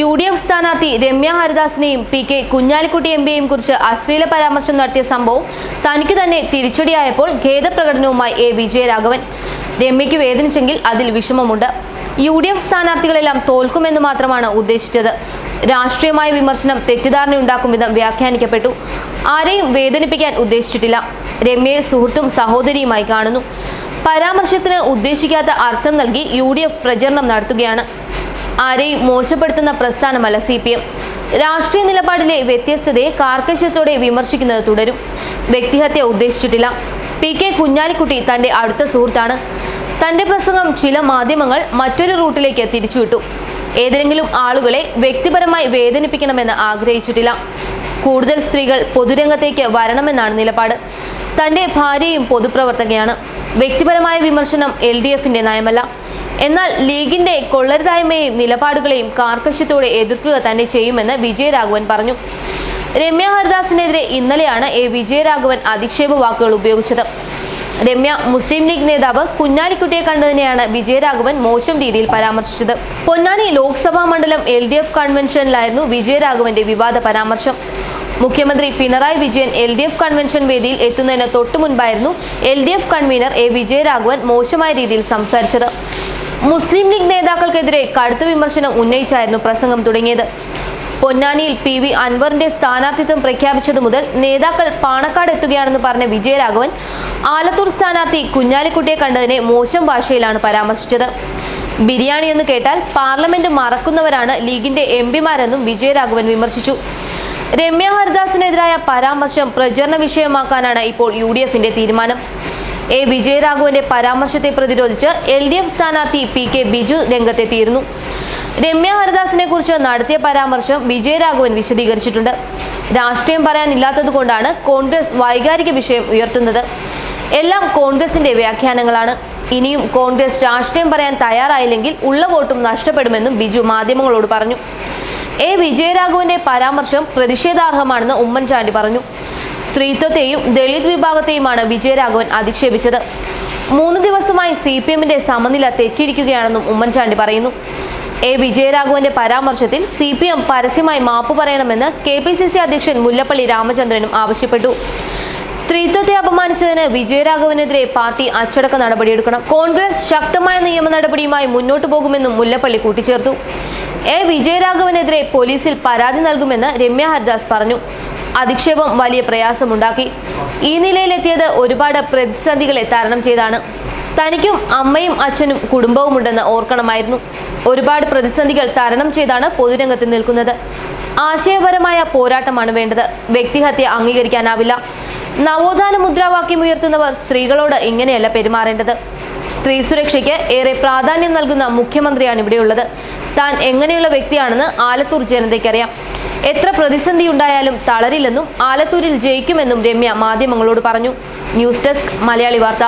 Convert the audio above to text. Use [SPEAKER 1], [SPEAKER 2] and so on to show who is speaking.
[SPEAKER 1] U D F സ്ഥാനാർത്ഥി രമ്യ ഹരിദാസിനെയും P K Kunhalikutty M പിയെയും കുറിച്ച് അശ്ലീല പരാമർശം നടത്തിയ സംഭവം തനിക്ക് തന്നെ തിരിച്ചടിയായപ്പോൾ ഖേദപ്രകടനവുമായി എ വിജയരാഘവൻ രമ്യയ്ക്ക് വേദനിച്ചെങ്കിൽ അതിൽ വിഷമമുണ്ട്. യു ഡി എഫ് സ്ഥാനാർത്ഥികളെല്ലാം തോൽക്കുമെന്ന് മാത്രമാണ് ഉദ്ദേശിച്ചത്. രാഷ്ട്രീയമായ വിമർശനം തെറ്റിദ്ധാരണയുണ്ടാക്കും വിധം വ്യാഖ്യാനിക്കപ്പെട്ടു. ആരെയും വേദനിപ്പിക്കാൻ ഉദ്ദേശിച്ചിട്ടില്ല. രമ്യയെ സുഹൃത്തും സഹോദരിയുമായി കാണുന്നു. പരാമർശത്തിന് ഉദ്ദേശിക്കാത്ത അർത്ഥം നൽകി യു ഡി എഫ് പ്രചരണം നടത്തുകയാണ്. ആരെയും മോശപ്പെടുത്തുന്ന പ്രസ്ഥാനമല്ല സി പി എം. രാഷ്ട്രീയ നിലപാടിലെ വ്യത്യസ്തതയെ കാർക്കശ്യത്തോടെ വിമർശിക്കുന്നത് തുടരും. വ്യക്തിഹത്യ ഉദ്ദേശിച്ചിട്ടില്ല. പി കെ കുഞ്ഞാലിക്കുട്ടി തന്റെ അടുത്ത സുഹൃത്താണ്. തന്റെ പ്രസംഗം ചില മാധ്യമങ്ങൾ മറ്റൊരു റൂട്ടിലേക്ക് തിരിച്ചുവിട്ടു. ഏതെങ്കിലും ആളുകളെ വ്യക്തിപരമായി വേദനിപ്പിക്കണമെന്ന് ആഗ്രഹിച്ചിട്ടില്ല. കൂടുതൽ സ്ത്രീകൾ പൊതുരംഗത്തേക്ക് വരണമെന്നാണ് നിലപാട്. തന്റെ ഭാര്യയും പൊതുപ്രവർത്തകയാണ്. വ്യക്തിപരമായ വിമർശനം എൽ ഡി എഫിന്റെ നയമല്ല. എന്നാൽ ലീഗിന്റെ കൊള്ളരുതായ്മയെയും നിലപാടുകളെയും കാർക്കശ്യത്തോടെ എതിർക്കുക തന്നെ ചെയ്യുമെന്ന് വിജയരാഘവൻ പറഞ്ഞു. രമ്യ ഹരിദാസിനെതിരെ ഇന്നലെയാണ് എ വിജയരാഘവൻ അധിക്ഷേപ വാക്കുകൾ ഉപയോഗിച്ചത്. രമ്യ മുസ്ലിം ലീഗ് നേതാവ് കുഞ്ഞാലിക്കുട്ടിയെ കണ്ടതിനെയാണ് വിജയരാഘവൻ മോശം രീതിയിൽ പരാമർശിച്ചത്. പൊന്നാനി ലോക്സഭാ മണ്ഡലം എൽ ഡി എഫ് കൺവെൻഷനിലായിരുന്നു വിജയരാഘവന്റെ വിവാദ പരാമർശം. മുഖ്യമന്ത്രി Pinarayi Vijayan L D F convention വേദിയിൽ എത്തുന്നതിന് തൊട്ടു മുൻപായിരുന്നു L D F convener A Vijayaraghavan മോശമായ രീതിയിൽ സംസാരിച്ചത്. മുസ്ലിം ലീഗ് നേതാക്കൾക്കെതിരെ കടുത്ത വിമർശനം ഉന്നയിച്ചായിരുന്നു പ്രസംഗം തുടങ്ങിയത്. പൊന്നാനിയിൽ പി വി അൻവറിന്റെ സ്ഥാനാർത്ഥിത്വം പ്രഖ്യാപിച്ചതു മുതൽ നേതാക്കൾ പാണക്കാട് എത്തുകയാണെന്ന് പറഞ്ഞ വിജയരാഘവൻ ആലത്തൂർ സ്ഥാനാർത്ഥി കുഞ്ഞാലിക്കുട്ടിയെ കണ്ടതിനെ മോശം ഭാഷയിലാണ് പരാമർശിച്ചത്. ബിരിയാണി എന്ന് കേട്ടാൽ പാർലമെന്റ് മറക്കുന്നവരാണ് ലീഗിന്റെ എം പിമാരെന്നും വിജയരാഘവൻ വിമർശിച്ചു. രമ്യ ഹരിദാസിനെതിരായ പരാമർശം പ്രചരണ വിഷയമാക്കാനാണ് ഇപ്പോൾ യു തീരുമാനം. എ. വിജയരാഘവന്റെ പരാമർശത്തെ പ്രതിരോധിച്ച് എൽ ഡി എഫ് സ്ഥാനാർത്ഥി പി. കെ. ബിജു രംഗത്തെത്തിയിരുന്നു. രമ്യ ഹരിദാസിനെ കുറിച്ച് നടത്തിയ പരാമർശം വിജയരാഘവൻ വിശദീകരിച്ചിട്ടുണ്ട്. രാഷ്ട്രീയം പറയാനില്ലാത്തതുകൊണ്ടാണ് കോൺഗ്രസ് വൈകാരിക വിഷയം ഉയർത്തുന്നത്. എല്ലാം കോൺഗ്രസിന്റെ വ്യാഖ്യാനങ്ങളാണ്. ഇനിയും കോൺഗ്രസ് രാഷ്ട്രീയം പറയാൻ തയ്യാറായില്ലെങ്കിൽ ഉള്ള വോട്ടും നഷ്ടപ്പെടുമെന്നും ബിജു മാധ്യമങ്ങളോട് പറഞ്ഞു. എ. വിജയരാഘവന്റെ പരാമർശം പ്രതിഷേധാർഹമാണെന്ന് ഉമ്മൻചാണ്ടി പറഞ്ഞു. സ്ത്രീത്വത്തെയും ദളിത് വിഭാഗത്തെയുമാണ് വിജയരാഘവൻ അധിക്ഷേപിച്ചത്. മൂന്ന് ദിവസമായി സി പി എമ്മിന്റെ സമനില തെറ്റിയിരിക്കുകയാണെന്നും ഉമ്മൻചാണ്ടി പറയുന്നു. എ വിജയരാഘവന്റെ പരാമർശത്തിൽ സി പി എം പരസ്യമായി മാപ്പ് പറയണമെന്ന് കെ പി സി സി അധ്യക്ഷൻ മുല്ലപ്പള്ളി രാമചന്ദ്രനും ആവശ്യപ്പെട്ടു. സ്ത്രീത്വത്തെ അപമാനിച്ചതിന് വിജയരാഘവനെതിരെ പാർട്ടി അച്ചടക്ക നടപടിയെടുക്കണം. കോൺഗ്രസ് ശക്തമായ നിയമ നടപടിയുമായി മുന്നോട്ടു പോകുമെന്നും മുല്ലപ്പള്ളി കൂട്ടിച്ചേർത്തു. എ വിജയരാഘവനെതിരെ പോലീസിൽ പരാതി നൽകുമെന്ന് രമ്യ ഹരിദാസ് പറഞ്ഞു. അധിക്ഷേപം വലിയ പ്രയാസമുണ്ടാക്കി. ഈ നിലയിലെത്തിയത് ഒരുപാട് പ്രതിസന്ധികളെ തരണം ചെയ്താണ്. തനിക്കും അമ്മയും അച്ഛനും കുടുംബവുമുണ്ടെന്ന് ഓർക്കണമായിരുന്നു. ഒരുപാട് പ്രതിസന്ധികൾ തരണം ചെയ്താണ് പൊതുരംഗത്ത് നിൽക്കുന്നത്. ആശയപരമായ പോരാട്ടമാണ് വേണ്ടത്. വ്യക്തിഹത്യ അംഗീകരിക്കാനാവില്ല. നവോത്ഥാന മുദ്രാവാക്യം ഉയർത്തുന്നവർ സ്ത്രീകളോട് ഇങ്ങനെയല്ല പെരുമാറേണ്ടത്. സ്ത്രീ സുരക്ഷയ്ക്ക് ഏറെ പ്രാധാന്യം നൽകുന്ന മുഖ്യമന്ത്രിയാണ് ഇവിടെയുള്ളത്. താൻ എങ്ങനെയുള്ള വ്യക്തിയാണെന്ന് ആലത്തൂർ ജനതയ്ക്കറിയാം. എത്ര പ്രതിസന്ധി ഉണ്ടായാലും തളരില്ലെന്നും ആലത്തൂരിൽ ജയിക്കുമെന്നും രമ്യ മാധ്യമങ്ങളോട് പറഞ്ഞു. ന്യൂസ് ഡെസ്ക് മലയാളി വാർത്ത.